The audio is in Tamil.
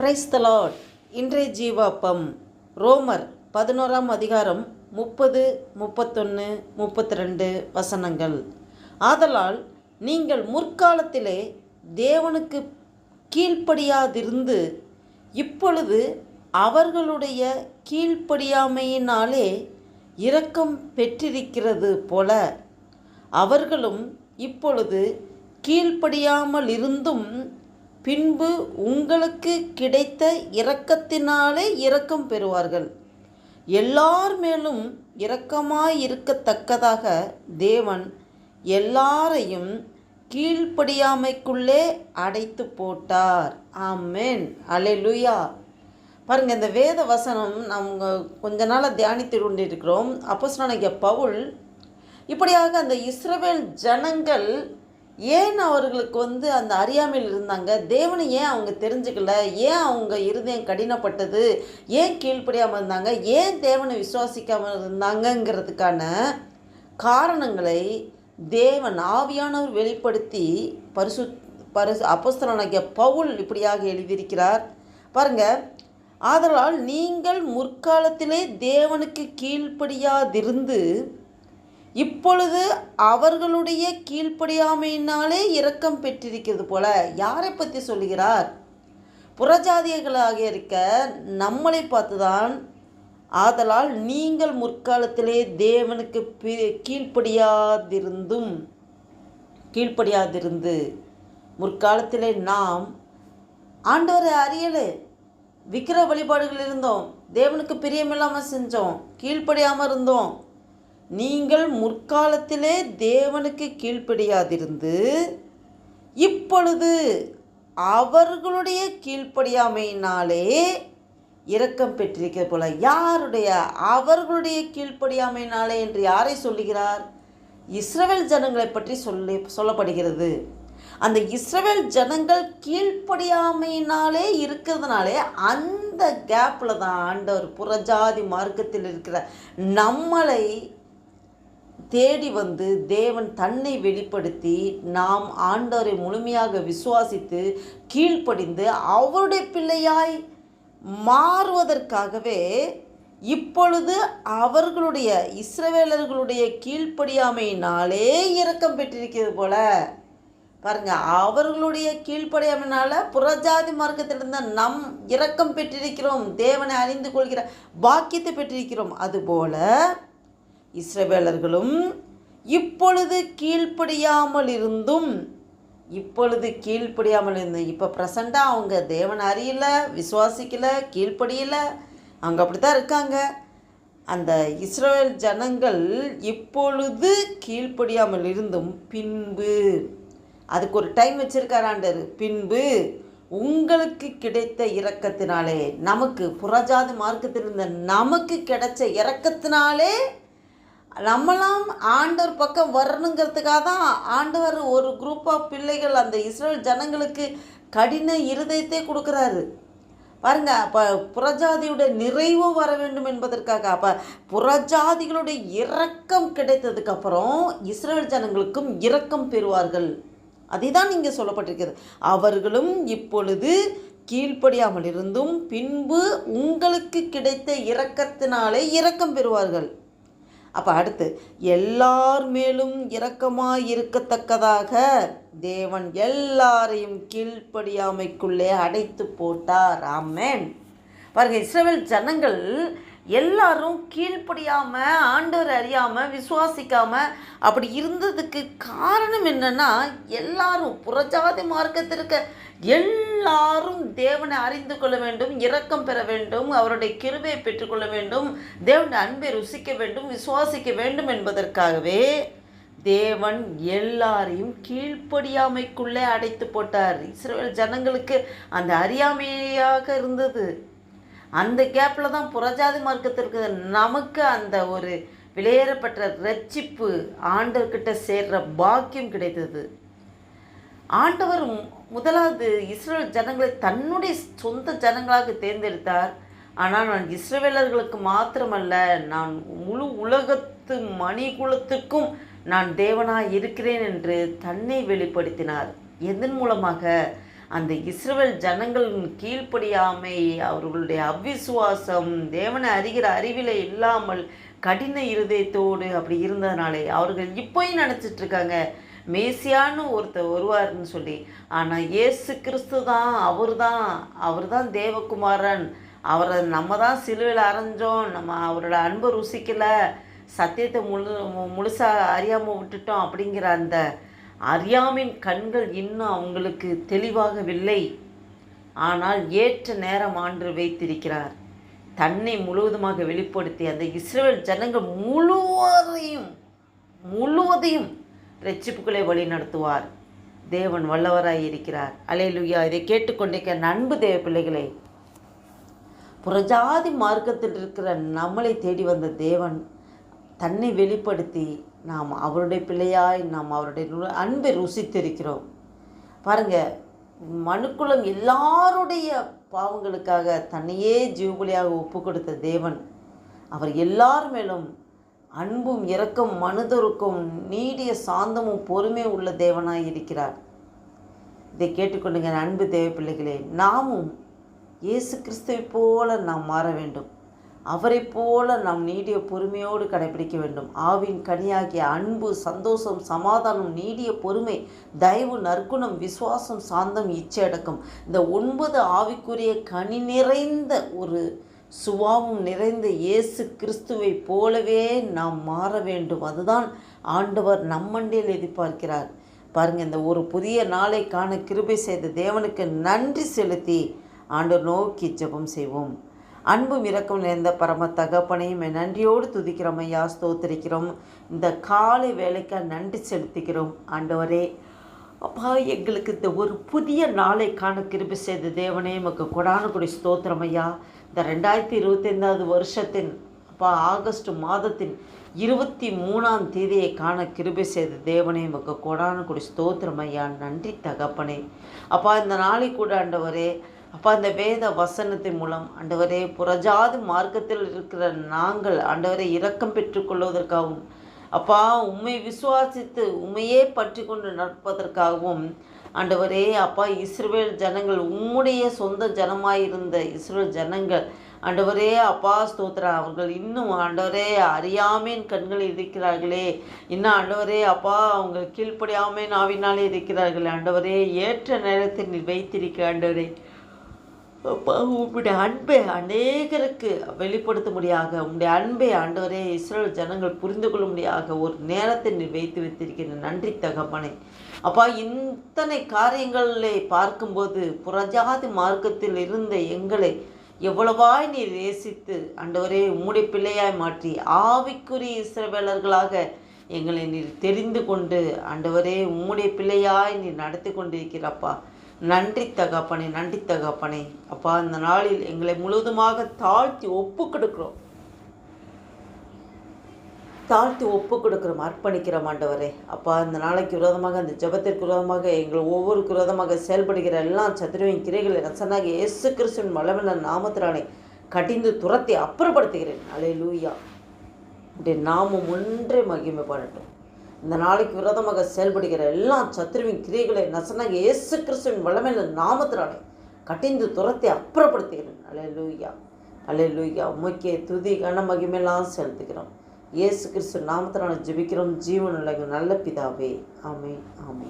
கிரைஸ்தலாட் இன்றைய ஜீவாப்பம் ரோமர் பதினோராம் அதிகாரம் முப்பது முப்பத்தொன்று முப்பத்தி ரெண்டு வசனங்கள். ஆதலால் நீங்கள் முற்காலத்திலே தேவனுக்கு கீழ்ப்படியாதிருந்து இப்பொழுது அவர்களுடைய கீழ்ப்படியாமையினாலே இரக்கம் பெற்றிருக்கிறது போல அவர்களும் இப்பொழுது கீழ்ப்படியாமல் இருந்தும் பின்பு உங்களுக்கு கிடைத்த இரக்கத்தினாலே இரக்கம் பெறுவார்கள். எல்லார் மேலும் இரக்கமாயிருக்கத்தக்கதாக தேவன் எல்லாரையும் கீழ்ப்படியாமைக்குள்ளே அடைத்து போட்டார். ஆமென். லுயா பாருங்கள் இந்த வேத வசனம் நம்ம கொஞ்ச நாளாக தியானித்து கொண்டிருக்கிறோம். அப்போ சொன்ன பவுல் இப்படியாக அந்த இஸ்ரவேல் ஜனங்கள் ஏன் அவர்களுக்கு வந்து அந்த அறியாமையில் இருந்தாங்க? தேவனை ஏன் அவங்க தெரிஞ்சுக்கல? ஏன் அவங்க இருதயம் கடினப்பட்டது? ஏன் கீழ்ப்படியாமல் இருந்தாங்க? ஏன் தேவனை விசுவாசிக்காமல் இருந்தாங்கங்கிறதுக்கான காரணங்களை தேவன் ஆவியானவர் வெளிப்படுத்தி பரிசு பரிசு அப்பஸ்தலனாகிய பவுல் இப்படியாக எழுதியிருக்கிறார். பாருங்க ஆதலால் நீங்கள் முற்காலத்திலே தேவனுக்கு கீழ்ப்படியாதிருந்து இப்பொழுது அவர்களுடைய கீழ்ப்படியாமையினாலே இரக்கம் பெற்றிருக்கிறது போல யாரை பற்றி சொல்லுகிறார்? புறஜாதியர்களாக இருக்க நம்மளை பார்த்துதான் ஆதலால் நீங்கள் முற்காலத்திலே தேவனுக்கு கீழ்ப்படியாதிருந்தும் கீழ்ப்படியாதிருந்து முற்காலத்திலே நாம் ஆண்டவரை அறியலை. விக்கிர வழிபாடுகள் இருந்தோம். தேவனுக்கு பிரியமில்லாமல் செஞ்சோம். கீழ்ப்படியாமல் இருந்தோம். நீங்கள் முற்காலத்திலே தேவனுக்கு கீழ்ப்படியாதிருந்து இப்பொழுது அவர்களுடைய கீழ்ப்படியாமையினாலே இரக்கம் பெற்றிருக்கிற போல யாருடைய அவர்களுடைய கீழ்ப்படியாமையினாலே என்று யாரை சொல்லுகிறார்? இஸ்ரவேல் ஜனங்களை பற்றி சொல்லி சொல்லப்படுகிறது. அந்த இஸ்ரவேல் ஜனங்கள் கீழ்ப்படியாமையினாலே இருக்கிறதுனாலே அந்த கேப்பில் தான் ஆண்டவர் புறஜாதி மார்க்கத்தில் இருக்கிற நம்மளை தேடி வந்து தேவன் தன்னை வெளிப்படுத்தி நாம் ஆண்டவரை முழுமையாக விசுவாசித்து கீழ்ப்படிந்து அவருடைய பிள்ளையாய் மாறுவதற்காகவே இப்பொழுது அவர்களுடைய இஸ்ரவேலர்களுடைய கீழ்ப்படியாமையினாலே இரக்கம் பெற்றிருக்கிறது போல. பாருங்க அவர்களுடைய கீழ்ப்படியாமையினால புறஜாதி மார்க்கத்திலிருந்த நம் இரக்கம் பெற்றிருக்கிறோம். தேவனை அறிந்து கொள்கிற பாக்கியத்தை பெற்றிருக்கிறோம். அதுபோல இஸ்ரவேலர்களும் இப்பொழுது கீழ்ப்படியாமல் இருந்தும் இப்பொழுது கீழ்ப்படியாமல் இருந்து இப்போ ப்ரெசண்ட்டாக அவங்க தேவன் அறியல விசுவாசிக்கல கீழ்ப்படியல அவங்க அப்படி தான் இருக்காங்க. அந்த இஸ்ரேல் ஜனங்கள் இப்பொழுது கீழ்ப்படியாமல் இருந்தும் பின்பு அதுக்கு ஒரு டைம் வச்சிருக்கார் ஆண்டர் பின்பு உங்களுக்கு கிடைத்த இரக்கத்தினாலே நமக்கு புறஜாதி மார்க்கத்தில் இருந்த நமக்கு கிடைச்ச இரக்கத்தினாலே நம்மளாம் ஆண்டவர் பக்கம் வரணுங்கிறதுக்காக தான் ஆண்டவர் ஒரு குரூப் ஆஃப் பிள்ளைகள் அந்த இஸ்ரேல் ஜனங்களுக்கு கடின இருதயத்தை கொடுக்குறாரு. பாருங்க அப்போ புறஜாதியுடைய நிறைவு வர வேண்டும் என்பதற்காக அப்போ புறஜாதிகளுடைய இரக்கம் கிடைத்ததுக்கப்புறம் இஸ்ரேல் ஜனங்களுக்கும் இரக்கம் பெறுவார்கள். அதுதான் இங்கே சொல்லப்பட்டிருக்கிறது. அவர்களும் இப்பொழுது கீழ்ப்படியாமல் இருந்தும் பின்பு உங்களுக்கு கிடைத்த இரக்கத்தினாலே இரக்கம் பெறுவார்கள். அப்போ அடுத்து எல்லார் மேலும் இரக்கமாக இருக்கத்தக்கதாக தேவன் எல்லாரையும் கீழ்ப்படியாமைக்குள்ளே அடைத்து போட்டார். ஆமேன். பாருங்க இஸ்ரேல் ஜனங்கள் எல்லாரும் கீழ்ப்படியாமல் ஆண்டவர் அறியாமல் விசுவாசிக்காமல் அப்படி இருந்ததுக்கு காரணம் என்னென்னா எல்லாரும் புறஜாதி மார்க்கத்திற்கு எல்லாரும் தேவனை அறிந்து கொள்ள வேண்டும் இரக்கம் பெற வேண்டும் அவருடைய கிருபையை பெற்றுக்கொள்ள வேண்டும் தேவனுடைய அன்பை ருசிக்க வேண்டும் விசுவாசிக்க வேண்டும் என்பதற்காகவே தேவன் எல்லாரையும் கீழ்ப்படியாமைக்குள்ளே அடைத்து போட்டார். இஸ்ரேல் ஜனங்களுக்கு அந்த அறியாமையாக இருந்தது. அந்த கேப்பில் தான் புறஜாதி மார்க்கத்திற்கு நமக்கு அந்த ஒரு விலையேறப்பட்ட ரட்சிப்பு ஆண்டவர்கிட்ட சேர்ற பாக்கியம் கிடைத்தது. ஆண்டவர் முதலாவது இஸ்ரேல் ஜனங்களை தன்னுடைய சொந்த ஜனங்களாக தேர்ந்தெடுத்தார். ஆனால் நான் இஸ்ரேலர்களுக்கு மாத்திரமல்ல நான் முழு உலகத்து மணிகுலத்துக்கும் நான் தேவனாய் இருக்கிறேன் என்று தன்னை வெளிப்படுத்தினார். எதன் மூலமாக? அந்த இஸ்ரேல் ஜனங்களின் கீழ்ப்படியாமை அவர்களுடைய அவ்விசுவாசம் தேவனை அறிகிற அறிவில இல்லாமல் கடின இருதயத்தோடு அப்படி இருந்ததுனாலே அவர்கள் இப்போயும் நினச்சிட்டு இருக்காங்க. மேசியான்னு ஒருத்தர் வருவார்னு சொல்லி ஆனால் இயேசு கிறிஸ்து தான் அவர் தான் அவர் தான் தேவகுமாரன். அவரை நம்ம தான் சிலுவையில் அரைஞ்சோம் நம்ம அவரோட அன்பை ருசிக்கலை சத்தியத்தை முழு முழுசாக அறியாமல் விட்டுட்டோம் அப்படிங்கிற அந்த அறியாமின் கண்கள் இன்னும் அவங்களுக்கு தெளிவாகவில்லை. ஆனால் ஏற்ற நேரம் ஆண்டு வைத்திருக்கிறார். தன்னை முழுவதுமாக வெளிப்படுத்தி அந்த இஸ்ரேல் ஜனங்கள் முழுவதையும் முழுவதையும் ரட்சிப்புகளை வழி நடத்துவார் தேவன் வல்லவராய் இருக்கிறார். அலையிலுயா. இதை கேட்டுக்கொண்டிருக்க நண்பு தேவ பிள்ளைகளே புறஜாதி மார்க்கத்தில் இருக்கிற நம்மளை தேடி வந்த தேவன் தன்னை வெளிப்படுத்தி நாம் அவருடைய பிள்ளையாய் நாம் அவருடைய அன்பை ருசித்திருக்கிறோம். பாருங்கள் மனுக்குளம் எல்லாருடைய பாவங்களுக்காக தன்னையே ஜீவபலியாக ஒப்பு கொடுத்த தேவன் அவர் எல்லார் மேலும் அன்பும் இரக்கம் மனதொருக்கும் நீடிய சாந்தமும் பொறுமை உள்ள தேவனாய் இருக்கிறார். இதை கேட்டுக்கொண்டுங்க அன்பு தேவ பிள்ளைகளே நாமும் இயேசு கிறிஸ்துவைப் போல நாம் மாற வேண்டும். அவரைப் போல நாம் நீடிய பொறுமையோடு கடைபிடிக்க வேண்டும். ஆவின் கனியாகிய அன்பு சந்தோஷம் சமாதானம் நீடிய பொறுமை தயவு நற்குணம் விசுவாசம் சாந்தம் இச்சையடக்கம் இந்த ஒன்பது ஆவிக்குரிய கனி நிறைந்த ஒரு சுவாவும் நிறைந்த இயேசு கிறிஸ்துவைப் போலவே நாம் மாற வேண்டும். அதுதான் ஆண்டவர் நம்மண்டில் எதிர்பார்க்கிறார். பாருங்கள் இந்த ஒரு புதிய நாளை காண கிருபை செய்த தேவனுக்கு நன்றி செலுத்தி ஆண்டவர் நோக்கி ஜெபம் செய்வோம். அன்பும் இரக்கம் நிறைந்த பரம தகப்பனையும் நன்றியோடு துதிக்கிறோம். ஐயா ஸ்தோத்திரிக்கிறோம். இந்த காலை வேலைக்கு நன்றி செலுத்திக்கிறோம். ஆண்டவரே அப்பா எங்களுக்கு இந்த ஒரு புதிய நாளை காண செய்த தேவனே எமக்கு கொடானுக்குடி ஸ்தோத்திரம் ஐயா. இந்த ரெண்டாயிரத்தி இருபத்தைந்தாவது வருஷத்தின் அப்பா ஆகஸ்ட் மாதத்தின் இருபத்தி மூணாம் தேதியை காண கிருபை செய்த தேவனே எமக்கு கொடான குடி ஸ்தோத்திரம் ஐயா. நன்றி தகப்பனே. அப்பா இந்த நாளை கூட ஆண்டவரே அப்பா இந்த வேத வசனத்தின் மூலம் ஆண்டவரே புறஜாதி மார்க்கத்தில் இருக்கிற நாங்கள் ஆண்டவரை இரக்கம் பெற்றுக்கொள்வதற்காகவும் அப்பா உண்மை விசுவாசித்து உண்மையே பற்றி கொண்டு நடப்பதற்காகவும் ஆண்டவரே அப்பா இஸ்ரேல் ஜனங்கள் உம்முடைய சொந்த ஜனமாயிருந்த இஸ்ரேல் ஜனங்கள் ஆண்டவரே அப்பா ஸ்தோத்திரம். அவர்கள் இன்னும் ஆண்டவரே அறியாமேன் கண்கள் இருக்கிறார்களே. இன்னும் ஆண்டவரே அப்பா அவங்க கீழ்ப்படியாமேன் ஆவினாலே இருக்கிறார்களே. ஆண்டவரே ஏற்ற நேரத்தில் வைத்திருக்க ஆண்டவரே. அப்பா உம்முடைய அன்பை அநேகருக்கு வெளிப்படுத்த முடியாக உங்களுடைய அன்பை ஆண்டவரே இஸ்ரேல் ஜனங்கள் புரிந்து கொள்ள முடியாக ஒரு நேரத்தை நீர் வைத்து வைத்திருக்கிற நன்றி தகப்பனை. அப்பா இத்தனை காரியங்களை பார்க்கும்போது புறஜாதி மார்க்கத்தில் இருந்த எங்களை எவ்வளவாய் நீர் நேசித்து ஆண்டவரே உம்முடைய பிள்ளையாய் மாற்றி ஆவிக்குரிய இஸ்ரவேலர்களாக எங்களை நீர் தெரிந்து கொண்டு ஆண்டவரே உம்முடைய பிள்ளையாய் நீர் நடத்தி கொண்டிருக்கிறப்பா. நன்றி தகப்பனே நன்றி தகப்பனே. அப்பா இந்த நாளில் எங்களை முழுவதுமாக தாழ்த்தி ஒப்பு கொடுக்குறோம். தாழ்த்தி ஒப்பு கொடுக்குறோம் அர்ப்பணிக்கிறோம் ஆண்டவரே. அப்பா இந்த நாளைக்கு விரோதமாக அந்த ஜெபத்திற்கு விரோதமாக எங்கள் ஒவ்வொரு விரோதமாக செயல்படுகிற எல்லா சத்துருவின் கிரைகளை ரசனாக இயேசு கிறிஸ்துவின் மலவன நாமத்தினாலே கடிந்து துரத்தி அப்புறப்படுத்துகிறேன். அலே லூயா உடைய நாமம் ஒன்றே மகிமைப்படட்டும். இந்த நாளைக்கு விரோதமாக செயல்படுகிற எல்லா சத்துருவின் கிரியைகளை நசனாக இயேசு கிறிஸ்துவின் வளமையில நாமத்தினாலே கட்டிந்து துரத்தை அப்புறப்படுத்துகிறேன். அலே லூயா அலே லூயா உமைக்கே துதி கன மகிமையெல்லாம் செலுத்துகிறோம். இயேசு கிறிஸ்து நாமத்தினால ஜெபிக்கிறோம். ஜீவனுள்ள எங்கள் நல்ல பிதாவே. ஆமே ஆமே